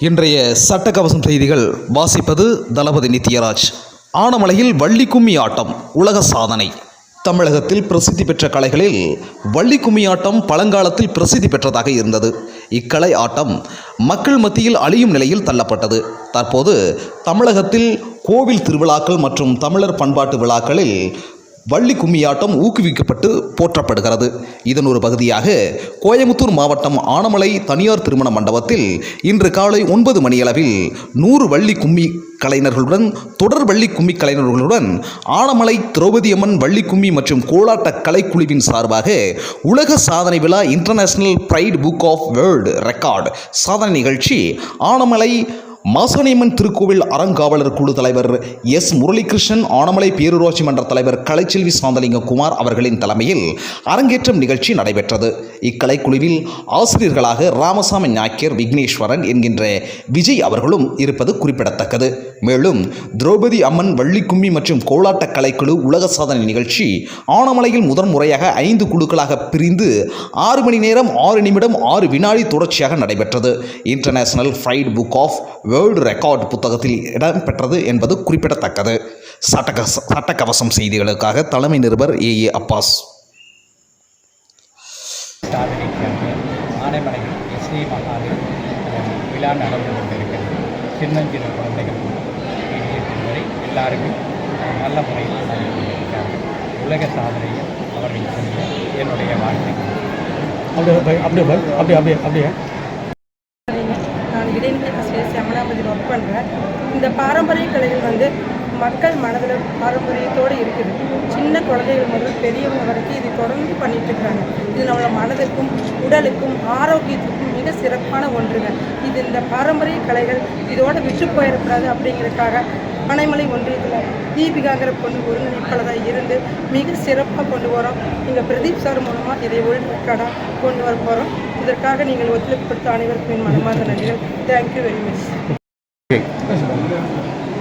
இன்றைய சட்டக்கவசம் செய்திகள். வாசிப்பது தளபதி நித்யராஜ். ஆனமலையில் வள்ளி கும்மி ஆட்டம் உலக சாதனை. தமிழகத்தில் பிரசித்தி பெற்ற கலைகளில் வள்ளி கும்மி ஆட்டம் பழங்காலத்தில் பிரசித்தி பெற்றதாக இருந்தது. இக்கலை ஆட்டம் மக்கள் மத்தியில் அழியும் நிலையில் தள்ளப்பட்டது. தற்போது தமிழகத்தில் கோவில் திருவிழாக்கள் மற்றும் தமிழர் பண்பாட்டு விழாக்களில் வள்ளி கும்மியாட்டம் ஊக்குவிக்கப்பட்டு போற்றப்படுகிறது. இதன் ஒரு பகுதியாக கோயமுத்தூர் மாவட்டம் ஆனமலை தனியார் திருமண மண்டபத்தில் இன்று காலை ஒன்பது மணியளவில் நூறு வள்ளி கும்மி கலைஞர்களுடன் தொடர் வள்ளி கும்மி கலைஞர்களுடன் ஆனமலை திரௌபதியம்மன் வள்ளி கும்மி மற்றும் கோலாட்ட கலைக்குழுவின் சார்பாக உலக சாதனை விழா international pride book of world record சாதனை நிகழ்ச்சி ஆனமலை மாசாணியம்மன் திருக்கோவில் அறங்காவலர் குழு தலைவர் எஸ் முரளிகிருஷ்ணன் ஆனமலை பேரூராட்சி மன்ற தலைவர் கலைச்செல்வி சாந்தலிங்க குமார் அவர்களின் தலைமையில் அரங்கேற்றம் நிகழ்ச்சி நடைபெற்றது. இக்கலைக்குழுவில் ஆசிரியர்களாக ராமசாமி நாயக்கர் விக்னேஸ்வரன் என்கின்ற விஜய் அவர்களும் இருப்பது குறிப்பிடத்தக்கது. மேலும் திரௌபதி அம்மன் வள்ளிக்கும்மி மற்றும் கோலாட்ட கலைக்குழு உலக சாதனை நிகழ்ச்சி ஆனமலையில் முதன் முறையாக ஐந்து குழுக்களாக பிரிந்து ஆறு மணி நேரம் ஆறு நிமிடம் ஆறு வினாடி தொடர்ச்சியாக நடைபெற்றது. International pride book of world record புத்தகத்தில் இடம்பெற்றது என்பது குறிப்பிடத்தக்கது. சட்டக சட்டக்கவசம் செய்திகளுக்காக தலைமை நிருபர் ஏ. ஏ. அப்பாஸ். ஆனைமலையில் எஸ்ரீ மகாலில் விழா நடந்து கொண்டிருக்கிறது சின்னஞ்சிறு குழந்தைகள் வரை எல்லாருமே நல்ல முறையில் நடந்து கொண்டிருக்கிறார்கள் உலக சாதனையில் அவர்கள் என்னுடைய வாழ்த்துக்கள். அப்படியே அப்படியே அப்படியே அப்படியே. நான் இடைநிலை ஆசிரியர் செமனாபதியில் ஒர்க் பண்ணுறேன் இந்த பாரம்பரிய கலைகள் வந்து மக்கள் மனதில் பாரம்பரியத்தோடு இருக்குது. சின்ன குழந்தைகள் முதல் பெரியவங்க வரைக்கும் இது தொடர்ந்து பண்ணிட்டு இருக்காங்க. இது நம்மளோட மனதுக்கும் உடலுக்கும் ஆரோக்கியத்துக்கும் மிக சிறப்பான ஒன்றுங்க. இது இந்த பாரம்பரிய கலைகள் இதோடு விட்டு போயிடக்கூடாது அப்படிங்கிறதுக்காக பனைமலை ஒன்றியத்தில் தீபிகாங்கிற பொண்ணு ஒருங்கிணைப்பாளராக இருந்து மிக சிறப்பாக கொண்டு வரோம். எங்கள் பிரதீப் சார் மூலமாக இதை ஒழுங்கு கொண்டு வர போகிறோம் இதற்காக நீங்கள் ஒத்துழைப்பு கொடுத்த அனைவருக்கும் என் மனமார்ந்த நன்றிகள். Thank you very much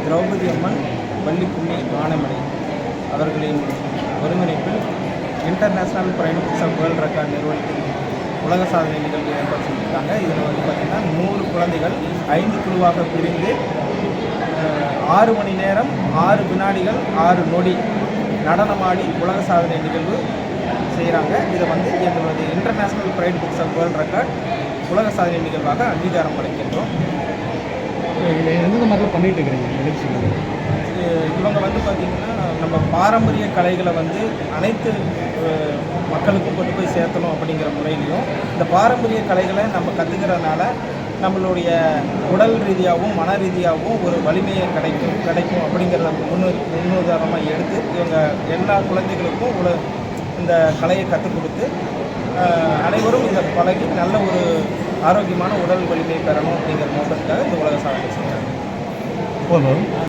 Draupadi Amman Vallikummi Anaimalai அவர்களின் ஒருங்கிணைப்பில் international pride books of world record நிறுவனத்தின் உலக சாதனை நிகழ்வு ஏற்பாடு செஞ்சுருக்காங்க இதில் வந்து பார்த்திங்கன்னா நூறு குழந்தைகள் ஐந்து குழுவாக பிரிந்து ஆறு மணி நேரம் ஆறு வினாடிகள் ஆறு நொடி நடனமாடி உலக சாதனை நிகழ்வு செய்கிறாங்க. இதை வந்து எங்களது international pride books of world record உலக சாதனை நிகழ்வாக அங்கீகாரம் அளிக்கின்றோம் எந்தெந்த மாதிரிலாம் பண்ணிட்டு இருக்கிறீங்க? நிகழ்ச்சிகள் இவங்க வந்து பார்த்திங்கன்னா நம்ம பாரம்பரிய கலைகளை வந்து அனைத்து மக்களுக்கும் கொண்டு போய் சேர்த்தணும் அப்படிங்கிற முறையிலையும் இந்த பாரம்பரிய கலைகளை நம்ம கற்றுக்கிறதுனால நம்மளுடைய உடல் ரீதியாகவும் மன ரீதியாகவும் ஒரு வலிமையை கிடைக்கும் கிடைக்கும் அப்படிங்கிறத முன்னு முன்னுதாரணமாக எடுத்து இவங்க எல்லா குழந்தைகளுக்கும் உல இந்த கலையை கற்றுக் கொடுத்து அனைவரும் இதை பழகி நல்ல ஒரு ஆரோக்கியமான உடல் வலிமை பெறணும் அப்படிங்கிற நோக்கத்துக்காக இந்த உலக சாதனை செய்கிறாங்க. போதும்.